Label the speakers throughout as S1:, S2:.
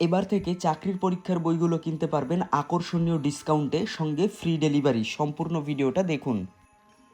S1: এবার থেকে চাকরির পরীক্ষার বইগুলো কিনতে পারবেন আকর্ষণীয় ডিসকাউন্টে সঙ্গে ফ্রি ডেলিভারি সম্পূর্ণ ভিডিওটা দেখুন।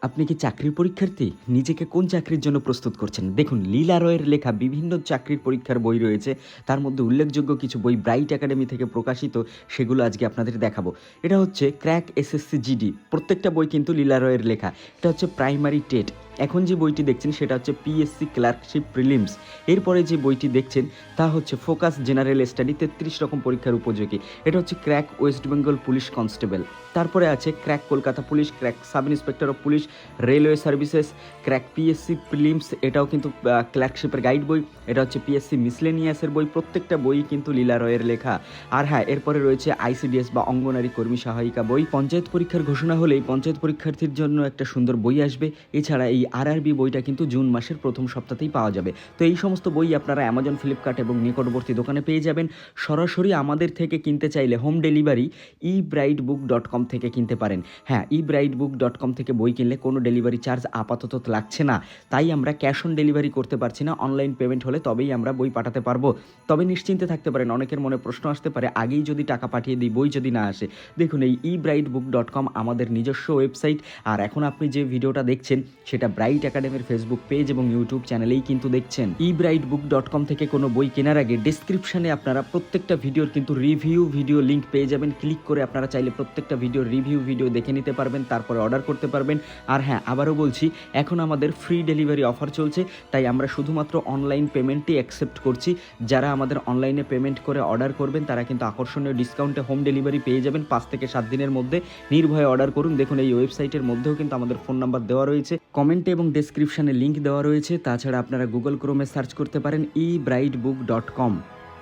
S1: আপনি কি চাকরির পরীক্ষার্থী? নিজেকে কোন চাকরির জন্য প্রস্তুত করছেন? দেখুন, লীলা রয়ের লেখা বিভিন্ন চাকরির পরীক্ষার বই রয়েছে। তার মধ্যে উল্লেখযোগ্য কিছু বই ব্রাইট একাডেমি থেকে প্রকাশিত, সেগুলো আজকে আপনাদের দেখাবো। এটা হচ্ছে ক্র্যাক এসএসসি জিডি। প্রত্যেকটা বই কিন্তু লীলা রয়ের লেখা। এটা হচ্ছে প্রাইমারি টেট। এখন যে বইটি দেখছেন সেটা হচ্ছে পিএসসি ক্লার্কশিপ প্রিলিমস এরপরে যে বইটি দেখছেন, তা হচ্ছে ফোকাস জেনারেল স্টাডি তেত্রিশ রকম পরীক্ষার উপযোগী। এটা হচ্ছে crack West Bengal police constable তারপরে আছে crack Kolkata police crack sub inspector of police railway services crack PSC prelims এটাও কিন্তু ক্লার্কশিপের গাইড বই। এটা হচ্ছে পিএসসি মিসলেনিয়াসের বই। প্রত্যেকটা বই কিন্তু লীলা রয়ের লেখা। আর হ্যাঁ এরপরে রয়েছে আইসিডিএস বা অঙ্গনারী কর্মী সহায়িকা বই। পঞ্চায়েত পরীক্ষার ঘোষণা হলেই পঞ্চায়েত পরীক্ষার্থীর জন্য একটা সুন্দর বই আসবে। এছাড়া এই আরআরবি বইটা কিন্তু জুন মাসের প্রথম সপ্তাহতেই পাওয়া যাবে। তো এই সমস্ত বই আপনারা অ্যামাজন ফ্লিপকার্ট এবং নিকটবর্তী দোকানে পেয়ে যাবেন। সরাসরি আমাদের থেকে কিনতে চাইলে home delivery e bright book dot com থেকে কিনতে পারেন। হ্যাঁ ই ব্রাইট বুক ডট কম থেকে বই কিনলে কোনো ডেলিভারি চার্জ আপাতত লাগছে না। তাই আমরা ক্যাশ অন ডেলিভারি করতে পারছি না। অনলাইন পেমেন্ট হলে তবেই আমরা বই পাঠাতে পারব। তবে নিশ্চিন্তে থাকতে পারেন, অনেকের মনে প্রশ্ন আসতে পারে, আগেই যদি টাকা পাঠিয়ে দিই, বই যদি না আসে। দেখুন, এই ই ব্রাইট বুক ডট কম আমাদের নিজস্ব ওয়েবসাইট আর এখন আপনি যে ভিডিওটা দেখছেন, সেটা ব্রাইট একাডেমির ফেসবুক পেজ এবং ইউটিউব চ্যানেলেই কিন্তু দেখছেন। ই ব্রাইট বুক ডট কম থেকে কোনো বই কেনার আগে ডিসক্রিপশনে আপনারা প্রত্যেকটা ভিডিওর কিন্তু রিভিউ ভিডিও লিঙ্ক পেয়ে যাবেন। ক্লিক করে আপনারা চাইলে প্রত্যেকটা ভিডিওর রিভিউ ভিডিও দেখে নিতে পারবেন, তারপরে অর্ডার করতে পারবেন। আর হ্যাঁ আবারও বলছি, এখন আমাদের ফ্রি ডেলিভারি অফার চলছে, তাই আমরা শুধুমাত্র অনলাইন পেমেন্টই অ্যাকসেপ্ট করছি। যারা আমাদের অনলাইনে পেমেন্ট করে অর্ডার করবেন, তারা কিন্তু আকর্ষণীয় ডিসকাউন্টে হোম ডেলিভারি পেয়ে যাবেন পাঁচ থেকে সাত দিনের মধ্যে। নির্ভয়ে অর্ডার করুন। দেখুন, এই ওয়েবসাইটের মধ্যেও কিন্তু আমাদের ফোন নাম্বার দেওয়া রয়েছে। কমেন্টে এবং ডেসক্রিপশানে লিঙ্ক দেওয়া রয়েছে। তাছাড়া আপনারা গুগল ক্রোমে সার্চ করতে পারেন ই ব্রাইট বুক ডট কম